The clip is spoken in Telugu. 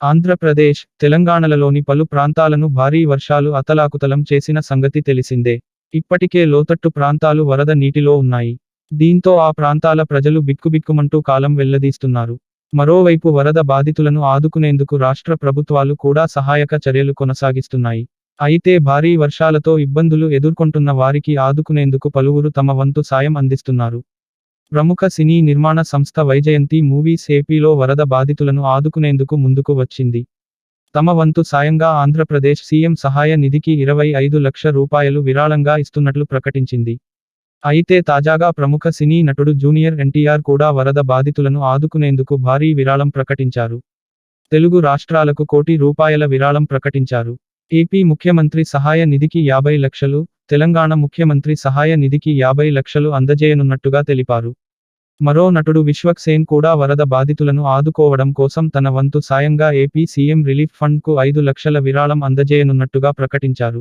ఆంధ్రప్రదేశ్ తెలంగాణలలోని పలు ప్రాంతాలను భారీ వర్షాలు అతలాకుతలం చేసిన సంగతి తెలిసిందే. ఇప్పటికే లోతట్టు ప్రాంతాలు వరద నీటిలో ఉన్నాయి. దీంతో ఆ ప్రాంతాల ప్రజలు బిక్కుబిక్కుమంటూ కాలం వెల్లదీస్తున్నారు మరోవైపు వరద బాధితులను ఆదుకునేందుకు రాష్ట్ర ప్రభుత్వాలు కూడా సహాయక చర్యలు కొనసాగిస్తున్నాయి. అయితే భారీ వర్షాలతో ఇబ్బందులు ఎదుర్కొంటున్న వారికి ఆదుకునేందుకు పలువురు తమ వంతు సాయం అందిస్తున్నారు. ప్రముఖ సినీ నిర్మాణ సంస్థ వైజయంతి మూవీస్ ఏపీలో వరద బాధితులను ఆదుకునేందుకు ముందుకు వచ్చింది. తమ వంతు సాయంగా ఆంధ్రప్రదేశ్ సీఎం సహాయ నిధికి ఇరవై ఐదు లక్ష రూపాయలు విరాళంగా ఇస్తున్నట్లు ప్రకటించింది. అయితే తాజాగా ప్రముఖ సినీ నటుడు జూనియర్ ఎన్టీఆర్ కూడా వరద బాధితులను ఆదుకునేందుకు భారీ విరాళం ప్రకటించారు. తెలుగు రాష్ట్రాలకు కోటి రూపాయల విరాళం ప్రకటించారు. ఏపీ ముఖ్యమంత్రి సహాయ నిధికి యాభై లక్షలు తెలంగాణ ముఖ్యమంత్రి సహాయ నిధికి యాభై లక్షలు అందజేయనున్నట్టుగా తెలిపారు. మరో నటుడు విశ్వక్ సేన్ కూడా వరద బాధితులను ఆదుకోవడం కోసం తన వంతు సాయంగా ఏపీ సీఎం రిలీఫ్ ఫండ్కు ఐదు లక్షల విరాళం అందజేయనున్నట్టుగా ప్రకటించారు.